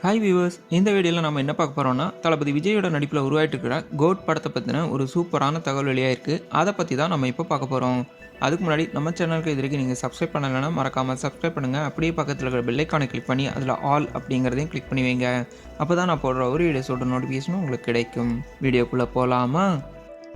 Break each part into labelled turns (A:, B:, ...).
A: Hi viewers இந்த வீடியோவில் நம்ம என்ன பார்க்க போகிறோம்னா தளபதி விஜயோட நடிப்பில் உருவாயிட்டு இருக்கிற கோட் படத்தை பற்றின ஒரு சூப்பரான தகவல் வெளியாயிருக்கு அதை பற்றி தான் நம்ம இப்போ பார்க்க போகிறோம் அதுக்கு முன்னாடி நம்ம சேனலுக்கு இது வரைக்கும் நீங்கள் சப்ஸ்கிரைப் பண்ணலைன்னா மறக்காமல் சப்ஸ்கிரைப் பண்ணுங்கள் அப்படியே பக்கத்தில் இருக்கிற பெல்லைக்கானை கிளிக் பண்ணி அதில் ஆல் அப்படிங்கிறதையும் கிளிக் பண்ணி வைங்க. அப்போ தான் நான் போடுற ஒரு வீடியோஸோட நோட்டிஃபிகேஷனும் உங்களுக்கு கிடைக்கும். வீடியோக்குள்ளே போகலாமா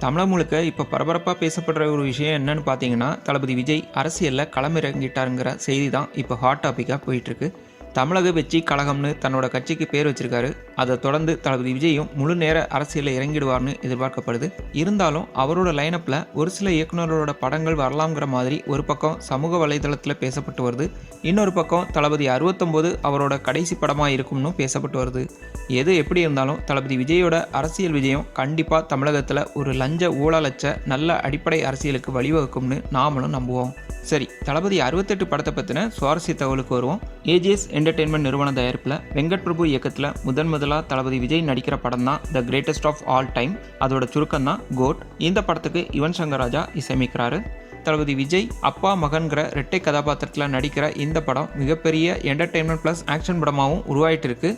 A: தமிழகம் முழுக்க இப்போ பரபரப்பாக பேசப்படுற ஒரு விஷயம் என்னன்னு பார்த்தீங்கன்னா தளபதி விஜய் அரசியலில் களமிறங்கிட்டாருங்கிற செய்தி தான் இப்போ ஹாட் டாப்பிக்காக போயிட்டுருக்கு. தமிழக வெற்றி கழகம்னு தன்னோட கட்சிக்கு பேர் வச்சிருக்காரு. அதை தொடர்ந்து தளபதி விஜயும் முழு நேர அரசியலில் இறங்கிடுவார்னு எதிர்பார்க்கப்படுது. இருந்தாலும் அவரோட லைனப்பில் ஒரு சில இயக்குனரோட படங்கள் வரலாம்ங்கிற மாதிரி ஒரு பக்கம் சமூக வலைதளத்தில் பேசப்பட்டு வருது. இன்னொரு பக்கம் தளபதி அறுபத்தொம்போது அவரோட கடைசி படமாக இருக்கும்னு பேசப்பட்டு வருது. எது எப்படி இருந்தாலும் தளபதி விஜயோட அரசியல் விஜயம் கண்டிப்பாக தமிழகத்தில் ஒரு லஞ்ச ஊழலச்ச நல்ல அடிப்படை அரசியலுக்கு வழிவகுக்கும்னு நாமளும் நம்புவோம். சரி தளபதி அறுபத்தெட்டு படத்தை பற்றின சுவாரஸ்ய தகவலுக்கு வருவோம். ஏஜிஎஸ் என்டர்டெயின்மெண்ட் நிறுவன தயாரிப்பில் வெங்கட் பிரபு இயக்கத்தில் முதன் முதலாக தளபதி விஜய் நடிக்கிற படம் தான் the greatest of all time அதோட சுருக்கம் தான் கோட் இந்த படத்துக்கு யுவன் சங்கர் ராஜா இசையமைக்கிறாரு. தளபதி விஜய் அப்பா மகன்கிற இரட்டை கதாபாத்திரத்தில் நடிக்கிற இந்த படம் மிகப்பெரிய என்டர்டெயின்மெண்ட் ப்ளஸ் ஆக்ஷன் படமாகவும் உருவாயிட்டு இருக்கு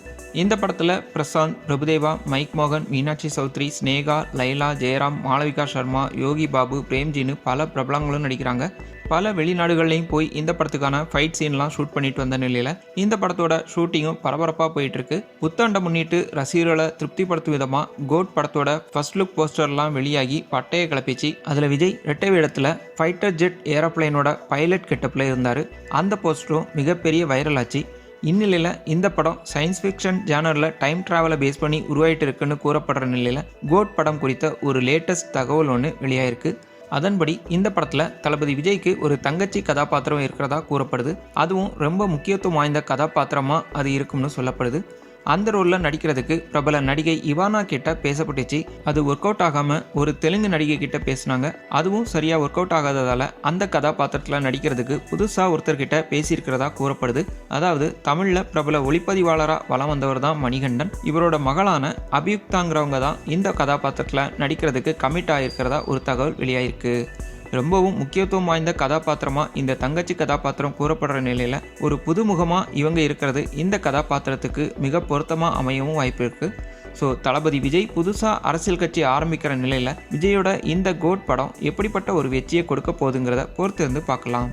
A: இந்த படத்தில் பிரசாந்த் பிரபுதேவா மைக் மோகன் மீனாட்சி சௌத்ரி ஸ்னேகா லைலா ஜெயராம் மாளவிகா சர்மா யோகி பாபு பிரேம்ஜின்னு பல பிரபலங்களும் நடிக்கிறாங்க. பல வெளிநாடுகள்லையும் போய் இந்த படத்துக்கான ஃபைட் சீன்லாம் ஷூட் பண்ணிட்டு வந்த நிலையில் இந்த படத்தோட ஷூட்டிங்கும் பரபரப்பாக போயிட்டு இருக்கு புத்தாண்டை முன்னிட்டு ரசிகர்களை திருப்திப்படுத்தும் விதமாக கோட் படத்தோட ஃபர்ஸ்ட் லுக் போஸ்டர்லாம் வெளியாகி பட்டையை கிளப்பிச்சு அதில் விஜய் ரெட்டை வேடத்தில் ஃபைட்டர் ஜெட் ஏரோப்ளைனோட பைலட் கெட்டப்பில் இருந்தார். அந்த போஸ்டரும் மிகப்பெரிய வைரல் ஆச்சு. இந்நிலையில் இந்த படம் சயின்ஸ் ஃபிக்ஷன் ஜேனரில் டைம் ட்ராவலை பேஸ் பண்ணி உருவாயிட்டு இருக்குன்னு கூறப்படுற நிலையில் கோட் படம் குறித்த ஒரு லேட்டஸ்ட் தகவல் ஒன்று வெளியாயிருக்கு. அதன்படி இந்த படத்தில் தளபதி விஜய்க்கு ஒரு தங்கச்சி கதாபாத்திரம் இருக்கிறதா கூறப்படுது. அதுவும் ரொம்ப முக்கியத்துவம் வாய்ந்த கதாபாத்திரமாக அது இருக்கும்னு சொல்லப்படுது. அந்த ரோலில் நடிக்கிறதுக்கு பிரபல நடிகை இவானா கிட்ட பேசப்பட்டுச்சு. அது ஒர்க் அவுட் ஆகாமல் ஒரு தெலுங்கு நடிகை கிட்ட பேசினாங்க. அதுவும் சரியாக ஒர்க் அவுட் ஆகாததால் அந்த கதாபாத்திரத்தில் நடிக்கிறதுக்கு புதுசாக ஒருத்தர்கிட்ட பேசியிருக்கிறதா கூறப்படுது. அதாவது தமிழில் பிரபல ஒளிப்பதிவாளராக வலம் வந்தவர் தான் மணிகண்டன். இவரோட மகளான அபியுக்தாங்கிறவங்க தான் இந்த கதாபாத்திரத்தில் நடிக்கிறதுக்கு கமிட் ஆகிருக்கிறதா ஒரு தகவல் வெளியாயிருக்கு. ரொம்பவும் முக்கியத்துவம் வாய்ந்த கதாபாத்திரமாக இந்த தங்கச்சி கதாபாத்திரம் கூறப்படுற நிலையில் ஒரு புதுமுகமாக இவங்க இருக்கிறது இந்த கதாபாத்திரத்துக்கு மிக பொருத்தமாக அமையவும் வாய்ப்பு இருக்குது ஸோ தளபதி விஜய் புதுசாக அரசியல் கட்சி ஆரம்பிக்கிற நிலையில் விஜயோட இந்த கோட் படம் எப்படிப்பட்ட ஒரு வெற்றியை கொடுக்க போகுதுங்கிறத பொறுத்திருந்து பார்க்கலாம்.